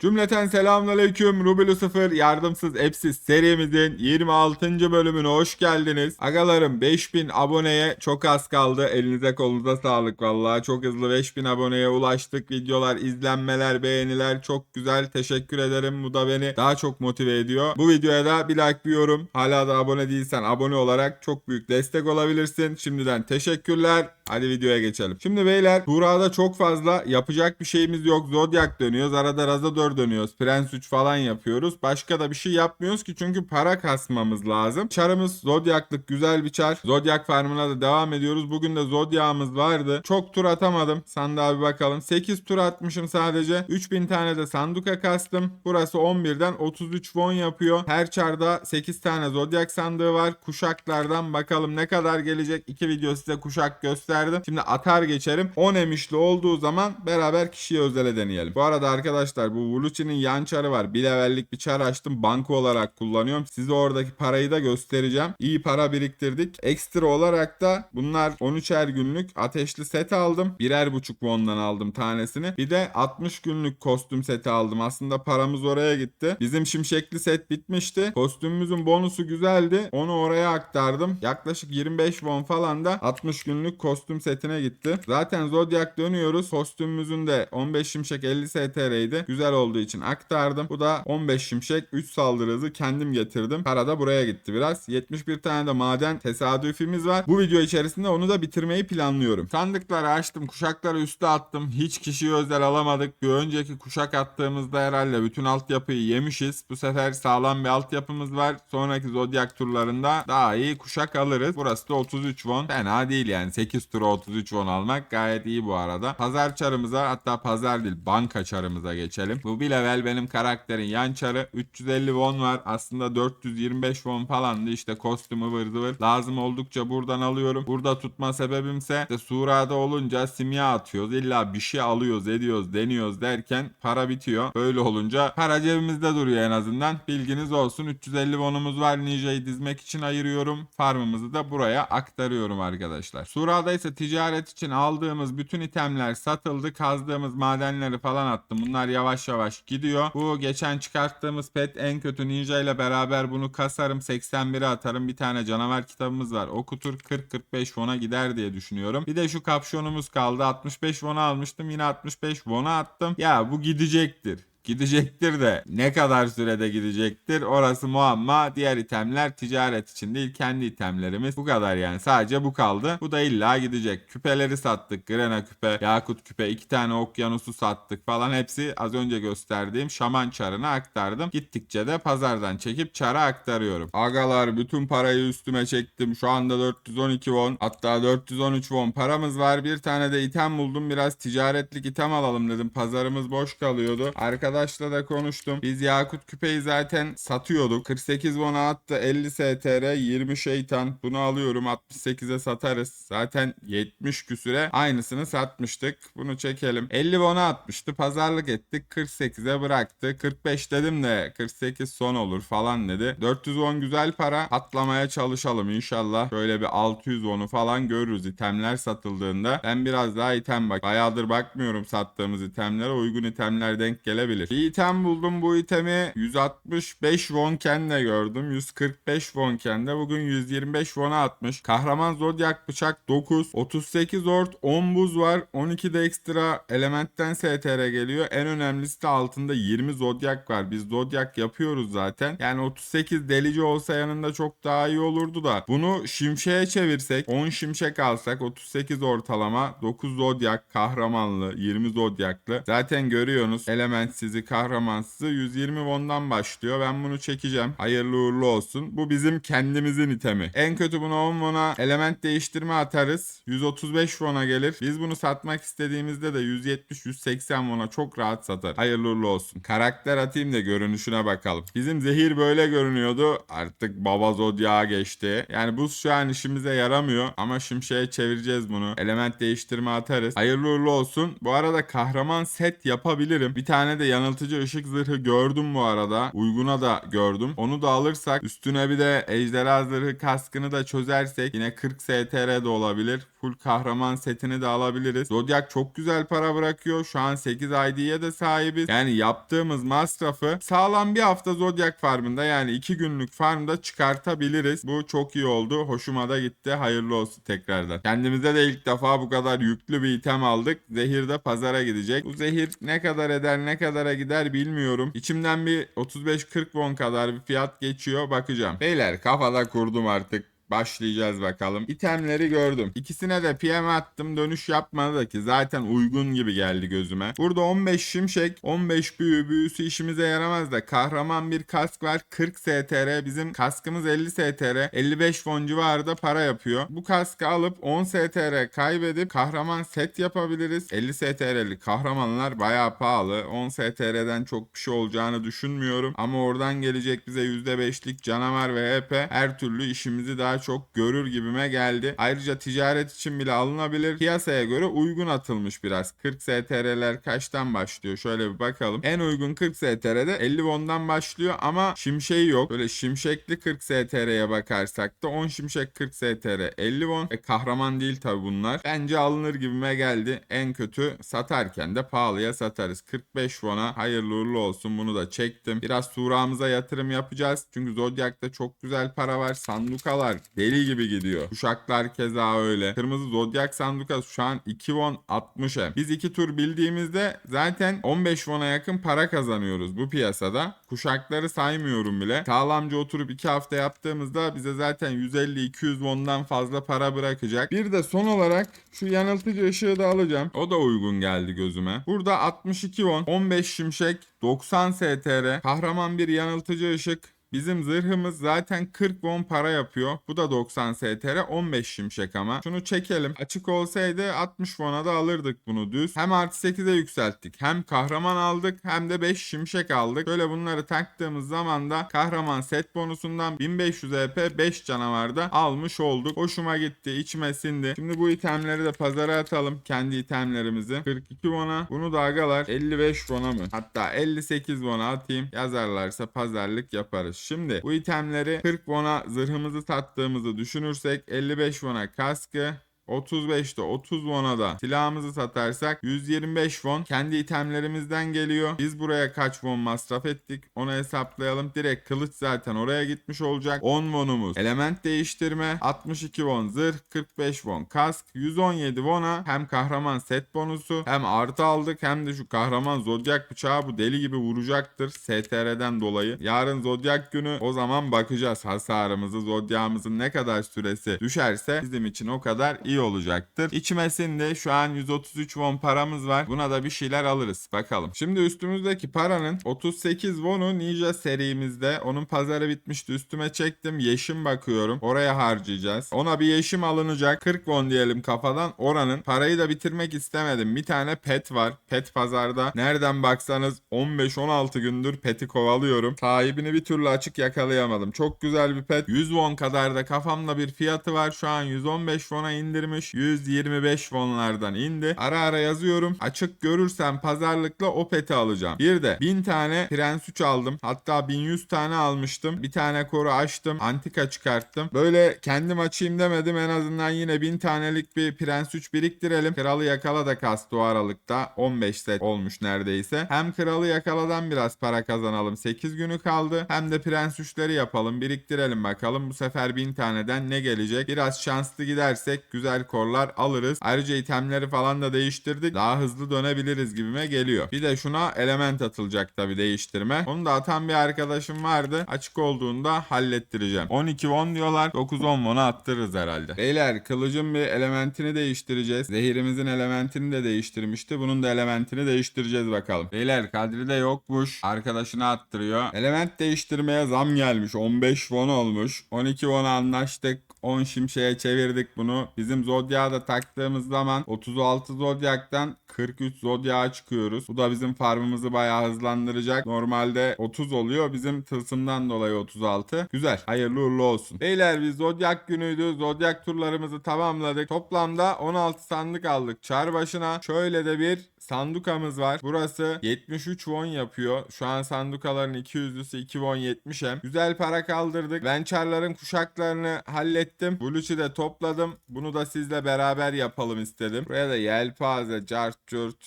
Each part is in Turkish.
Cümleten selamünaleyküm. Rubelu 0 yardımsız epsiz serimizin 26. bölümüne hoş geldiniz. Agalarım 5000 aboneye çok az kaldı. Elinize kolunuza sağlık vallahi. Çok hızlı 5000 aboneye ulaştık. Videolar, izlenmeler, beğeniler çok güzel. Teşekkür ederim. Bu da beni daha çok motive ediyor. Bu videoya da bir like bir yorum. Hala da abone değilsen abone olarak çok büyük destek olabilirsin. Şimdiden teşekkürler. Hadi videoya geçelim. Şimdi beyler Buğra'da çok fazla yapacak bir şeyimiz yok. Zodiac dönüyoruz. Arada Razador dönüyoruz. Prens 3 falan yapıyoruz. Başka da bir şey yapmıyoruz ki çünkü para kasmamız lazım. Çarımız Zodiac'lık güzel bir çar. Zodiac farmına da devam ediyoruz. Bugün de Zodiac'ımız vardı. Çok tur atamadım. Sandığa bir bakalım. 8 tur atmışım sadece. 3000 tane de sanduka kastım. Burası 11'den 33 won yapıyor. Her çarda 8 tane Zodiac sandığı var. Kuşaklardan bakalım ne kadar gelecek. İki video size kuşak gösterdim. Şimdi atar geçerim. 10 emişli olduğu zaman beraber kişiye özele deneyelim. Bu arada arkadaşlar bu Vuluci'nin yan çarı var. Bir levellik bir çar açtım. Banka olarak kullanıyorum. Size oradaki parayı da göstereceğim. İyi para biriktirdik. Ekstra olarak da bunlar 13'er günlük ateşli set aldım. Birer buçuk won'dan aldım tanesini. Bir de 60 günlük kostüm seti aldım. Aslında paramız oraya gitti. Bizim şimşekli set bitmişti. Kostümümüzün bonusu güzeldi. Onu oraya aktardım. Yaklaşık 25 won falan da 60 günlük kostüm setine gitti. Zaten Zodiac dönüyoruz. Kostümümüzün de 15 şimşek 50 STR'ydi. Güzel olduğu için aktardım. Bu da 15 şimşek 3 saldırı hızı kendim getirdim. Para da buraya gitti biraz. 71 tane de maden tesadüfimiz var. Bu video içerisinde onu da bitirmeyi planlıyorum. Sandıkları açtım. Kuşakları üste attım. Hiç kişiyi özel alamadık. Bir önceki kuşak attığımızda herhalde bütün altyapıyı yemişiz. Bu sefer sağlam bir altyapımız var. Sonraki Zodiac turlarında daha iyi kuşak alırız. Burası da 33 won. Fena değil yani. 8 tura 33 won almak gayet iyi bu arada. Pazar çarımıza hatta pazar değil banka çarımıza geçelim. Bu bir level benim karakterin yan çarı. 350 won var. Aslında 425 won falandı. İşte kostümü ıvır zıvır. Lazım oldukça buradan alıyorum. Burada tutma sebebimse işte Sura'da olunca simya atıyoruz. İlla bir şey alıyoruz ediyoruz deniyoruz derken para bitiyor. Böyle olunca para cebimizde duruyor en azından. Bilginiz olsun. 350 wonumuz var. Ninja'yı dizmek için ayırıyorum. Farmımızı da buraya aktarıyorum arkadaşlar. Sura'da ise ticaret için aldığımız bütün itemler satıldı. Kazdığımız madenleri falan attım. Bunlar yavaş yavaş gidiyor. Bu geçen çıkarttığımız pet en kötü ninja ile beraber bunu kasarım. 81'e atarım. Bir tane canavar kitabımız var. Okutur 40-45 won'a gider diye düşünüyorum. Bir de şu kapşonumuz kaldı. 65 won'a almıştım. Yine 65 won'a attım. Ya bu gidecektir. Gidecektir de ne kadar sürede gidecektir orası muamma. Diğer itemler ticaret için değil kendi itemlerimiz. Bu kadar yani sadece bu kaldı. Bu da illa gidecek. Küpeleri sattık. Grena küpe, Yakut küpe, iki tane okyanusu sattık falan. Hepsi az önce gösterdiğim şaman çarına aktardım. Gittikçe de pazardan çekip çara aktarıyorum. Agalar bütün parayı üstüme çektim. Şu anda 412 won hatta 413 won paramız var. Bir tane de item buldum. Biraz ticaretlik item alalım dedim. Pazarımız boş kalıyordu. Arkadaşla da konuştum. Biz Yakut küpeyi zaten satıyorduk. 48 won'a attı 50 STR 20 şeytan. Bunu alıyorum 68'e satarız. Zaten 70 küsüre aynısını satmıştık. Bunu çekelim. 50 won'a atmıştı. Pazarlık ettik. 48'e bıraktı. 45 dedim de 48 son olur falan dedi. 400 won güzel para. Atlamaya çalışalım inşallah. Şöyle bir 600 won'u falan görürüz itemler satıldığında. Ben biraz daha item bak. Bayağıdır bakmıyorum sattığımız itemlere. Uygun itemler denk gelebilir. Bir item buldum. Bu itemi 165 wonken de gördüm. 145 wonken de bugün 125 won'a atmış. Kahraman Zodiac bıçak 9. 38 ort 10 buz var. 12 de ekstra elementten STR geliyor. En önemlisi de altında 20 Zodiac var. Biz Zodiac yapıyoruz zaten. Yani 38 delici olsa yanında çok daha iyi olurdu da. Bunu şimşeğe çevirsek 10 şimşek alsak 38 ortalama 9 Zodiac kahramanlı 20 Zodiac'lı. Zaten görüyorsunuz element sizi kahramansızı 120 won'dan başlıyor. Ben bunu çekeceğim. Hayırlı uğurlu olsun. Bu bizim kendimizin itemi. En kötü buna 10 won'a element değiştirme atarız. 135 won'a gelir. Biz bunu satmak istediğimizde de 170-180 won'a çok rahat satar. Hayırlı uğurlu olsun. Karakter atayım da görünüşüne bakalım. Bizim zehir böyle görünüyordu. Artık baba zodyağa geçti. Yani bu şu an işimize yaramıyor. Ama şimşeğe çevireceğiz bunu. Element değiştirme atarız. Hayırlı uğurlu olsun. Bu arada kahraman set yapabilirim. Bir tane de yanı yanıltıcı ışık zırhı gördüm bu arada. Uyguna da gördüm. Onu da alırsak üstüne bir de ejderha zırhı kaskını da çözersek yine 40 STR de olabilir. Full kahraman setini de alabiliriz. Zodiac çok güzel para bırakıyor. Şu an 8 ID'ye de sahibiz. Yani yaptığımız masrafı sağlam bir hafta Zodiac farmında yani 2 günlük farmda çıkartabiliriz. Bu çok iyi oldu. Hoşuma da gitti. Hayırlı olsun tekrardan. Kendimize de ilk defa bu kadar yüklü bir item aldık. Zehir de pazara gidecek. Bu zehir ne kadar eder ne kadara gider bilmiyorum. İçimden bir 35-40 won kadar bir fiyat geçiyor. Bakacağım. Beyler kafada kurdum artık. Başlayacağız bakalım. İtemleri gördüm. İkisine de PM attım. Dönüş yapmadı ki zaten uygun gibi geldi gözüme. Burada 15 şimşek, 15 büyü. Büyüsü işimize yaramaz da kahraman bir kask var. 40 STR. Bizim kaskımız 50 STR. 55 won civarında para yapıyor. Bu kaskı alıp 10 STR kaybedip kahraman set yapabiliriz. 50 STR'li kahramanlar bayağı pahalı. 10 STR'den çok bir şey olacağını düşünmüyorum. Ama oradan gelecek bize %5'lik canavar ve EP her türlü işimizi daha çok görür gibime geldi. Ayrıca ticaret için bile alınabilir. Piyasaya göre uygun atılmış biraz. 40 STR'ler kaçtan başlıyor? Şöyle bir bakalım. En uygun 40 STR'de 50 won'dan başlıyor ama şimşeği yok. Böyle şimşekli 40 STR'ye bakarsak da 10 şimşek 40 STR 50 won. E kahraman değil tabi bunlar. Bence alınır gibime geldi. En kötü satarken de pahalıya satarız. 45 won'a hayırlı uğurlu olsun. Bunu da çektim. Biraz suramıza yatırım yapacağız. Çünkü Zodiac'ta çok güzel para var. Sandukalar deli gibi gidiyor. Kuşaklar keza öyle. Kırmızı Zodiac sandukası şu an 2 won 60 em. Biz iki tur bildiğimizde zaten 15 won'a yakın para kazanıyoruz bu piyasada. Kuşakları saymıyorum bile. Sağlamca oturup 2 hafta yaptığımızda bize zaten 150-200 won'dan fazla para bırakacak. Bir de son olarak şu yanıltıcı ışığı da alacağım. O da uygun geldi gözüme. Burada 62 won, 15 şimşek, 90 STR, kahraman bir yanıltıcı ışık, Bizim zırhımız zaten 40 won para yapıyor. Bu da 90 STR 15 şimşek ama. Şunu çekelim. Açık olsaydı 60 won'a da alırdık bunu düz. Hem artı 8'e yükselttik. Hem kahraman aldık hem de 5 şimşek aldık. Böyle bunları taktığımız zaman da kahraman set bonusundan 1500 EP 5 canavarda almış olduk. Hoşuma gitti. içime sindi. Şimdi bu itemleri de pazara atalım. Kendi itemlerimizi. 42 won'a. Bunu da agalar 55 won'a mı? Hatta 58 won'a atayım. Yazarlarsa pazarlık yaparız. Şimdi bu itemleri 40 won'a zırhımızı sattığımızı düşünürsek 55 won'a kaskı 35'te 30 won'a da silahımızı satarsak 125 won kendi itemlerimizden geliyor. Biz buraya kaç won masraf ettik onu hesaplayalım. Direkt kılıç zaten oraya gitmiş olacak. 10 won'umuz element değiştirme 62 won zırh 45 won kask 117 won'a hem kahraman set bonusu hem artı aldık hem de şu kahraman zodyak bıçağı bu deli gibi vuracaktır STR'den dolayı. Yarın zodyak günü o zaman bakacağız hasarımızı zodyağımızın ne kadar süresi düşerse bizim için o kadar iyi olacaktır. İçmesinde şu an 133 won paramız var. Buna da bir şeyler alırız. Bakalım. Şimdi üstümüzdeki paranın 38 won'u Ninja serimizde. Onun pazarı bitmişti. Üstüme çektim. Yeşim bakıyorum. Oraya harcayacağız. Ona bir yeşim alınacak. 40 won diyelim kafadan. Oranın parayı da bitirmek istemedim. Bir tane pet var. Pet pazarda. Nereden baksanız 15-16 gündür peti kovalıyorum. Sahibini bir türlü açık yakalayamadım. Çok güzel bir pet. 100 won kadar da kafamda bir fiyatı var. Şu an 115 won'a indirmiş. 125 wonlardan indi. Ara ara yazıyorum. Açık görürsem pazarlıkla o peti alacağım. Bir de 1000 tane Prens 3 aldım. Hatta 1100 tane almıştım. Bir tane koru açtım. Antika çıkarttım. Böyle kendim açayım demedim. En azından yine 1000 tanelik bir Prens 3 biriktirelim. Kralı yakala da kastı o aralıkta. 15 set olmuş neredeyse. Hem kralı yakaladan biraz para kazanalım. 8 günü kaldı. Hem de Prens 3'leri yapalım. Biriktirelim bakalım. Bu sefer 1000 taneden ne gelecek? Biraz şanslı gidersek güzel korlar alırız. Ayrıca itemleri falan da değiştirdik. Daha hızlı dönebiliriz gibime geliyor. Bir de şuna element atılacak tabi değiştirme. Onu da atan bir arkadaşım vardı. Açık olduğunda hallettireceğim. 12 won diyorlar. 9-10 won'a attırırız herhalde. Beyler kılıcın bir elementini değiştireceğiz. Zehirimizin elementini de değiştirmişti. Bunun da elementini değiştireceğiz bakalım. Beyler Kadri de yokmuş. Arkadaşına attırıyor. Element değiştirmeye zam gelmiş. 15 won olmuş. 12 won'a anlaştık. 10 şimşeye çevirdik bunu. Bizim Zodiac'a da taktığımız zaman 36 Zodiac'tan 43 Zodiac'a çıkıyoruz. Bu da bizim farmımızı bayağı hızlandıracak. Normalde 30 oluyor. Bizim tılsımdan dolayı 36. Güzel. Hayırlı uğurlu olsun. Beyler biz Zodiac günüydü. Zodiac turlarımızı tamamladık. Toplamda 16 sandık aldık. Çar başına şöyle de bir sandukamız var. Burası 73 won yapıyor. Şu an sandukaların 200'lüsü 2 won 70 hem. Güzel para kaldırdık. Vençarların kuşaklarını hallettim. Bluch'i de topladım. Bunu da sizle beraber yapalım istedim. Buraya da yelpaze, cart curt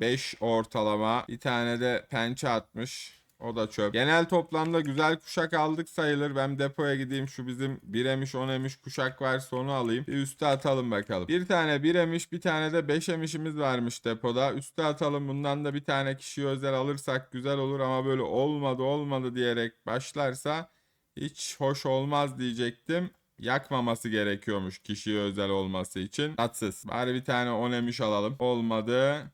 5 ortalama. Bir tane de pençe atmış. O da çöp. Genel toplamda güzel kuşak aldık sayılır. Ben depoya gideyim şu bizim 1 emiş 10 emiş kuşak varsa onu alayım. Bir üste atalım bakalım. Bir tane 1 emiş bir tane de 5 emişimiz varmış depoda. Üste atalım bundan da bir tane kişiye özel alırsak güzel olur ama böyle olmadı olmadı diyerek başlarsa hiç hoş olmaz diyecektim. Yakmaması gerekiyormuş kişiye özel olması için. Tatsız. Bari bir tane 10 emiş alalım. Olmadı.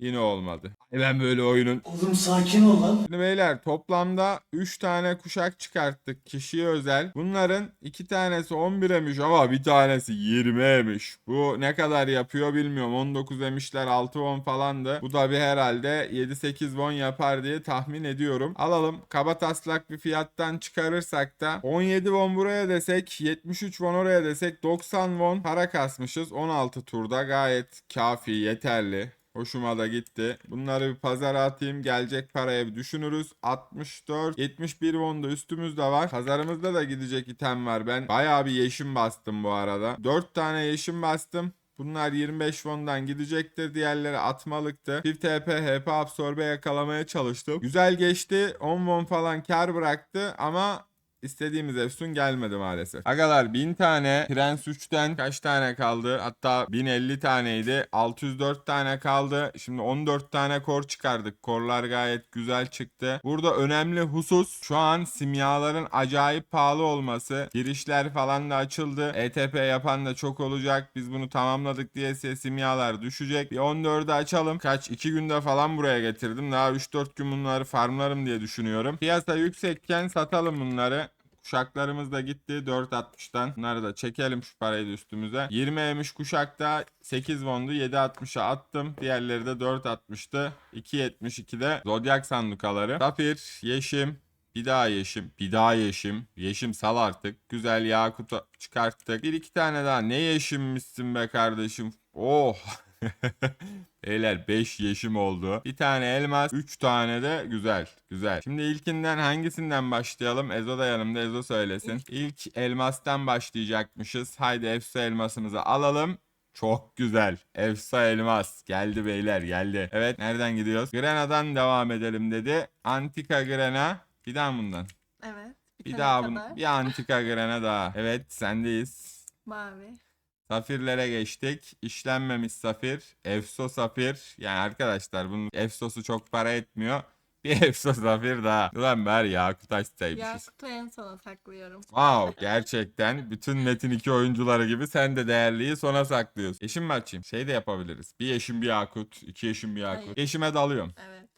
Yine olmadı. Ben böyle oyunun Oğlum sakin ol lan. Şimdi beyler toplamda 3 tane kuşak çıkarttık kişiye özel. Bunların 2 tanesi 11 emiş ama bir tanesi 20 emiş. Bu ne kadar yapıyor bilmiyorum. 19 emişler 6 won falandı. Bu da bir herhalde 7-8 won yapar diye tahmin ediyorum. Alalım. Kaba taslak bir fiyattan çıkarırsak da 17 won buraya desek 73 won oraya desek 90 won para kasmışız. 16 turda gayet kafi yeterli. Hoşuma da gitti. Bunları bir pazara atayım. Gelecek paraya bir düşünürüz. 64, 71 won da üstümüzde var. Pazarımızda da gidecek item var. Ben bayağı bir yeşim bastım bu arada. 4 tane yeşim bastım. Bunlar 25 won'dan gidecektir. Diğerleri atmalıktı. Bir TP, HP absorbe yakalamaya çalıştım. Güzel geçti. 10 won falan kar bıraktı ama İstediğimiz Efsun gelmedi maalesef. Agalar 1000 tane Prens 3'ten kaç tane kaldı? Hatta 1050 taneydi. 604 tane kaldı. Şimdi 14 tane kor çıkardık. Korlar gayet güzel çıktı. Burada önemli husus şu an simyaların acayip pahalı olması. Girişler falan da açıldı. ETP yapan da çok olacak. Biz bunu tamamladık diye simyalar düşecek. Bir 14'ü açalım. Kaç? 2 günde falan buraya getirdim. Daha 3-4 gün bunları farmlarım diye düşünüyorum. Piyasa yüksekken satalım bunları. Kuşaklarımız da gitti 4.60'dan. Bunları da çekelim şu parayı da üstümüze. 20 emiş kuşakta 8 wondu 7.60'a attım. Diğerleri de 4.60'tı. 2.72'de Zodiac sandukaları. Safir, Yeşim, bir daha yeşim. Bir daha yeşim. Yeşim sal artık. Güzel yakut çıkarttık. Bir iki tane daha. Ne yeşimmişsin be kardeşim. Oh. Beyler 5 yeşim oldu. Bir tane elmas, 3 tane de güzel. Güzel. Şimdi ilkinden hangisinden başlayalım? Ezo da yanımda. Ezo söylesin. İlk elmastan başlayacakmışız. Haydi Efsa elmasımızı alalım. Çok güzel. Efsa elmas. Geldi beyler geldi. Evet nereden gidiyoruz? Grena'dan devam edelim dedi. Antika Grena. Bir daha bundan. Evet. Bir bitene daha bunu. Bir antika Grena daha. Evet sendeyiz. Mavi. Safirlere geçtik. İşlenmemiş safir. Efso safir. Yani arkadaşlar bunun Efsosu çok para etmiyor. Bir Efso safir daha. Ulan ver Yakut açsaymışız. Yakutu en sona saklıyorum. Wow gerçekten bütün Metin 2 oyuncuları gibi sen de değerliyi sona saklıyorsun. Yeşim mi açayım? Şey de yapabiliriz. Bir yeşim bir yakut. iki yeşim bir yakut. Hayır. Yeşime dalıyorum. Evet.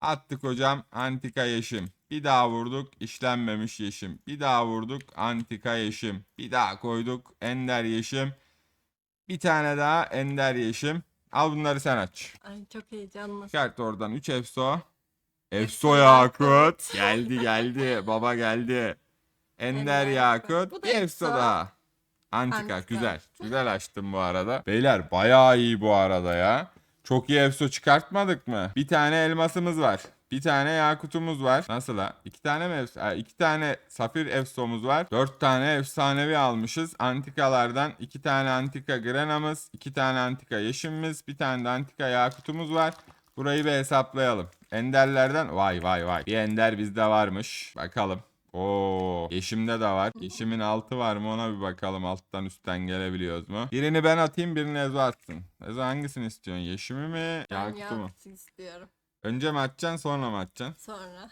Attık hocam antika yeşim. Bir daha vurduk işlenmemiş yeşim. Bir daha vurduk antika yeşim. Bir daha koyduk ender yeşim. Bir tane daha ender yeşim. Al bunları sen aç. Ay çok heyecanlı. Çıkart oradan 3 efso. Efso yakut. geldi geldi baba geldi. Ender yakut. yakut. Bu da Bir efso. daha. Antika, Antika. güzel. Güzel açtım bu arada. Beyler bayağı iyi bu arada ya. Çok iyi efso çıkartmadık mı? Bir tane elmasımız var. Bir tane yakutumuz var. Nasıl ha? İki tane mi efso? Ha, iki tane safir efsomuz var. Dört tane efsanevi almışız. Antikalardan iki tane antika grenamız, iki tane antika yeşimimiz, bir tane de antika yakutumuz var. Burayı bir hesaplayalım. Enderlerden vay vay vay. Bir ender bizde varmış. Bakalım. Oo, yeşimde de var. Yeşimin altı var mı ona bir bakalım. Alttan üstten gelebiliyoruz mu? Birini ben atayım birini Ezo atsın. Ezo hangisini istiyorsun? Yeşimi mi? Ben Yakutu mu? İstiyorum. Önce mi atacaksın sonra mı atacaksın? Sonra.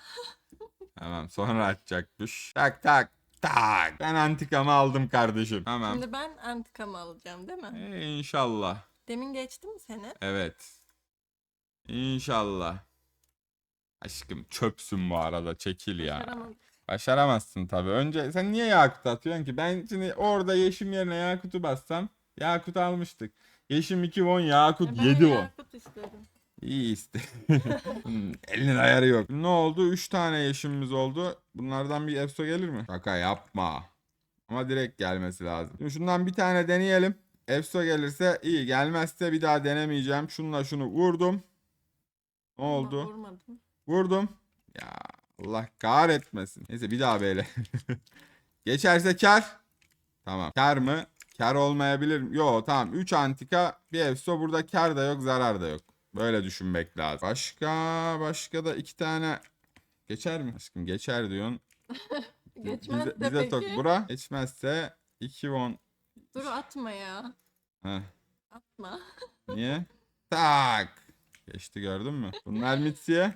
Tamam sonra atacakmış. Tak tak tak. Ben antikamı aldım kardeşim. Tamam. Şimdi ben antikamı alacağım değil mi? Ee, inşallah. Demin geçti mi seni? Evet. İnşallah. Aşkım çöpsün bu arada çekil ya. Başaramadım. Başaramazsın tabii. Önce sen niye Yakut atıyorsun ki? Ben şimdi orada Yeşim yerine Yakut'u bassam Yakut almıştık. Yeşim 2 won, Yakut E, ben 7 won. Yakut istedim. İyi işte. Hmm, Elinin ayarı yok. Ne oldu? 3 tane Yeşimimiz oldu. Bunlardan bir Efso gelir mi? Şaka yapma. Ama direkt gelmesi lazım. Şimdi şundan bir tane deneyelim. Efso gelirse iyi. Gelmezse bir daha denemeyeceğim. Şunla şunu vurdum. Ne oldu? Vurmadım. Vurdum. Ya Allah kahretmesin. Neyse bir daha böyle. Geçerse kar. Tamam. Kar mı? Kar olmayabilir mi? Yo tamam. 3 antika bir efso. Burada kar da yok zarar da yok. Böyle düşünmek lazım. Başka başka da iki tane geçer mi? Aşkım geçer diyorsun. Geçmez bize, de bize tok peki. bura. Geçmezse 2 won. Dur atma ya. Heh. Atma. Niye? tak. Geçti gördün mü? Bunlar mitsiye.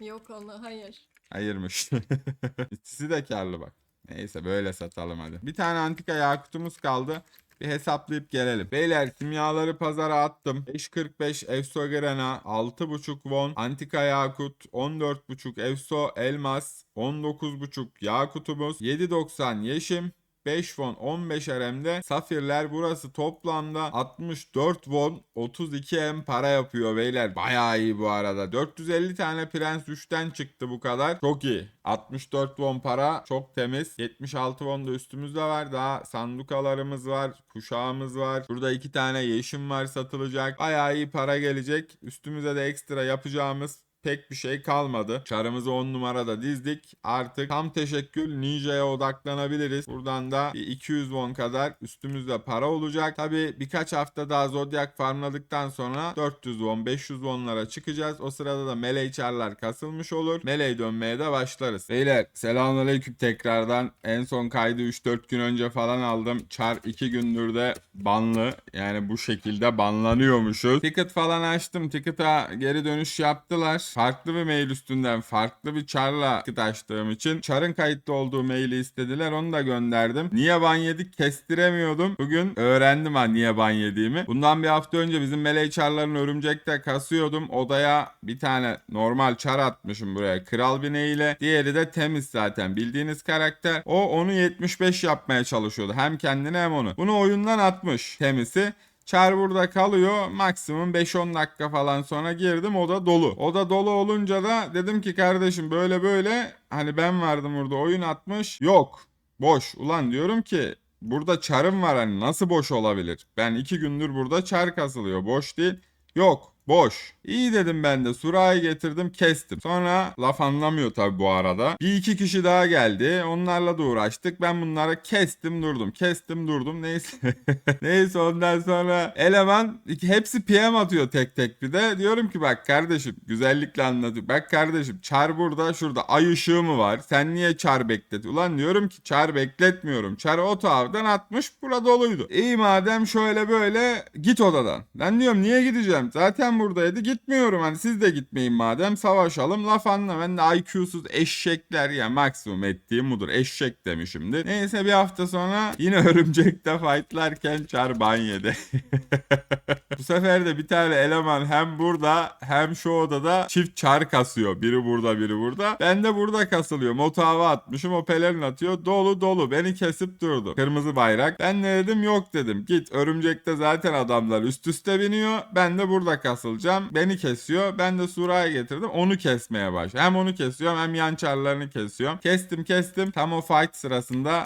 Yok onu hayır. Hayırmış. İkisi de karlı bak. Neyse böyle satalım hadi. Bir tane antika yakutumuz kaldı. Bir hesaplayıp gelelim. Beyler kimyaları pazara attım. 5.45 Efso Grena, 6.5 won, antika yakut, 14.5 Efso elmas, 19.5 yakutumuz, 7.90 yeşim, 5 won 15 RM'de safirler burası toplamda 64 won 32 M para yapıyor beyler. Bayağı iyi bu arada. 450 tane prens 3'ten çıktı bu kadar. Çok iyi. 64 won para çok temiz. 76 won da üstümüzde var. Daha sandukalarımız var. Kuşağımız var. Burada iki tane yeşim var satılacak. Bayağı iyi para gelecek. Üstümüze de ekstra yapacağımız pek bir şey kalmadı. Çarımızı 10 numarada dizdik. Artık tam teşekkül Ninja'ya odaklanabiliriz. Buradan da bir 200 won kadar üstümüzde para olacak. Tabi birkaç hafta daha Zodiac farmladıktan sonra 400 won 500 wonlara çıkacağız. O sırada da Melee çarlar kasılmış olur. Melee dönmeye de başlarız. Beyler selamünaleyküm tekrardan. En son kaydı 3-4 gün önce falan aldım. Çar 2 gündür de banlı. Yani bu şekilde banlanıyormuşuz. Ticket falan açtım. Ticket'a geri dönüş yaptılar. Farklı bir mail üstünden farklı bir çarla açtığım için çarın kayıtlı olduğu maili istediler. Onu da gönderdim. Niye ban yedik kestiremiyordum. Bugün öğrendim ha niye ban yediğimi. Bundan bir hafta önce bizim meleği çarlarını örümcekte kasıyordum. Odaya bir tane normal çar atmışım buraya. Kral bineğiyle. Diğeri de temiz zaten. Bildiğiniz karakter. O onu 75 yapmaya çalışıyordu. Hem kendini hem onu. Bunu oyundan atmış temizi. Çar burada kalıyor. Maksimum 5-10 dakika falan sonra girdim. Oda dolu. Oda dolu olunca da dedim ki kardeşim böyle böyle hani ben vardım burada oyun atmış. Yok. Boş. Ulan diyorum ki burada çarım var hani nasıl boş olabilir? Ben iki gündür burada çar kasılıyor. Boş değil. Yok. Boş. İyi dedim ben de. Surayı getirdim kestim. Sonra laf anlamıyor tabi bu arada. Bir iki kişi daha geldi. Onlarla da uğraştık. Ben bunları kestim durdum. Kestim durdum. Neyse. Neyse ondan sonra eleman hepsi PM atıyor tek tek bir de. Diyorum ki bak kardeşim güzellikle anlatıyor. Bak kardeşim çar burada şurada ay ışığı mı var? Sen niye çar beklet? Ulan diyorum ki çar bekletmiyorum. Çar o tavdan atmış burada doluydu. İyi madem şöyle böyle git odadan. Ben diyorum niye gideceğim? Zaten buradaydı gitmiyorum. Hani siz de gitmeyin madem savaşalım. Laf anla ben de IQ'suz eşekler ya maksimum ettiğim budur. Eşek demişimdir. Neyse bir hafta sonra yine örümcekte fightlarken çar ban yedi. Bu sefer de bir tane eleman hem burada hem şu odada çift çar kasıyor. Biri burada biri burada. Ben de burada kasılıyorum. O tava atmışım o pelerin atıyor. Dolu dolu beni kesip durdu. Kırmızı bayrak. Ben ne dedim yok dedim. Git örümcekte zaten adamlar üst üste biniyor. Ben de burada kasılacağım. Beni kesiyor. Ben de Sura'ya getirdim. Onu kesmeye başladım. Hem onu kesiyorum hem yan çarlarını kesiyorum. Kestim kestim. Tam o fight sırasında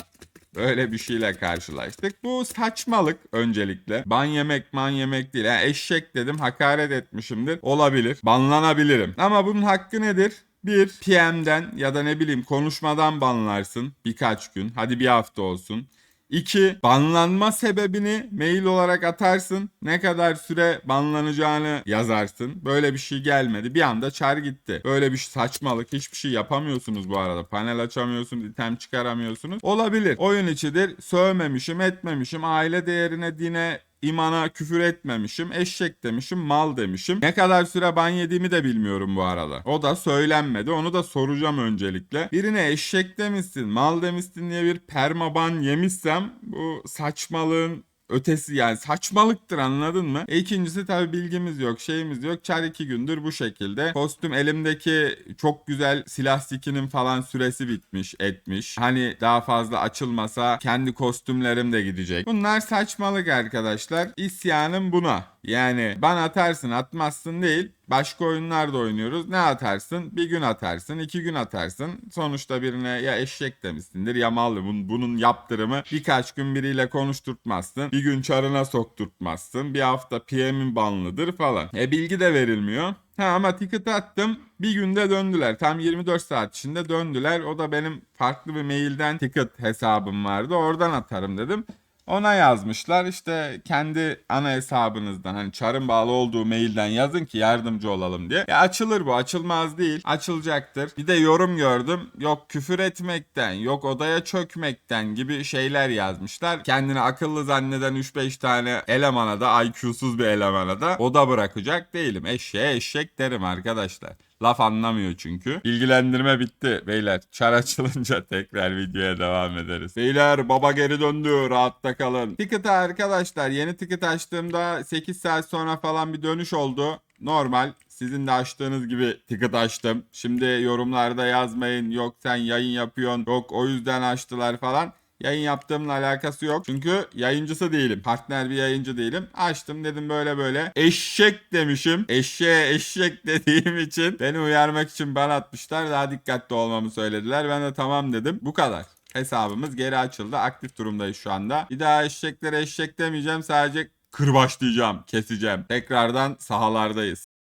Böyle bir şeyle karşılaştık. Bu saçmalık öncelikle. Ban yemek man yemek değil. Yani eşek dedim hakaret etmişimdir. Olabilir. Banlanabilirim. Ama bunun hakkı nedir? Bir PM'den ya da ne bileyim konuşmadan banlarsın birkaç gün. Hadi bir hafta olsun. 2. Banlanma sebebini mail olarak atarsın. Ne kadar süre banlanacağını yazarsın. Böyle bir şey gelmedi. Bir anda çar gitti. Böyle bir saçmalık. Hiçbir şey yapamıyorsunuz bu arada. Panel açamıyorsunuz. item çıkaramıyorsunuz. Olabilir. Oyun içidir. Sövmemişim, etmemişim. Aile değerine, dine, imana küfür etmemişim. Eşek demişim, mal demişim. Ne kadar süre ban yediğimi de bilmiyorum bu arada. O da söylenmedi. Onu da soracağım öncelikle. Birine eşek demişsin, mal demişsin diye bir permaban yemişsem bu saçmalığın ötesi yani saçmalıktır anladın mı? E ikincisi tabi bilgimiz yok şeyimiz yok. Çar iki gündür bu şekilde. Kostüm elimdeki çok güzel silah skinin falan süresi bitmiş etmiş. Hani daha fazla açılmasa kendi kostümlerim de gidecek. Bunlar saçmalık arkadaşlar. İsyanım buna. Yani bana atarsın atmazsın değil. Başka oyunlar da oynuyoruz. Ne atarsın? Bir gün atarsın, iki gün atarsın. Sonuçta birine ya eşek demişsindir ya mal. Bunun, bunun yaptırımı birkaç gün biriyle konuşturtmazsın. Bir gün çarına sokturtmazsın. Bir hafta PM'in banlıdır falan. E bilgi de verilmiyor. Ha ama ticket attım. Bir günde döndüler. Tam 24 saat içinde döndüler. O da benim farklı bir mailden ticket hesabım vardı. Oradan atarım dedim. Ona yazmışlar işte kendi ana hesabınızdan hani çarın bağlı olduğu mailden yazın ki yardımcı olalım diye. Ya açılır bu açılmaz değil açılacaktır. Bir de yorum gördüm yok küfür etmekten yok odaya çökmekten gibi şeyler yazmışlar. Kendini akıllı zanneden 3-5 tane elemana da IQ'suz bir elemana da oda bırakacak değilim. Eşeğe eşek derim arkadaşlar. Laf anlamıyor çünkü. Bilgilendirme bitti beyler. Çar açılınca tekrar videoya devam ederiz. Beyler baba geri döndü. Rahatta kalın. Ticket arkadaşlar yeni ticket açtığımda 8 saat sonra falan bir dönüş oldu. Normal. Sizin de açtığınız gibi ticket açtım. Şimdi yorumlarda yazmayın. Yok sen yayın yapıyorsun. Yok o yüzden açtılar falan. Yayın yaptığımla alakası yok. Çünkü yayıncısı değilim. Partner bir yayıncı değilim. Açtım dedim böyle böyle. Eşek demişim. Eşeğe eşek dediğim için beni uyarmak için ben atmışlar. Daha dikkatli olmamı söylediler. Ben de tamam dedim. Bu kadar. Hesabımız geri açıldı. Aktif durumdayız şu anda. Bir daha eşeklere eşek demeyeceğim. Sadece kırbaçlayacağım, keseceğim. Tekrardan sahalardayız.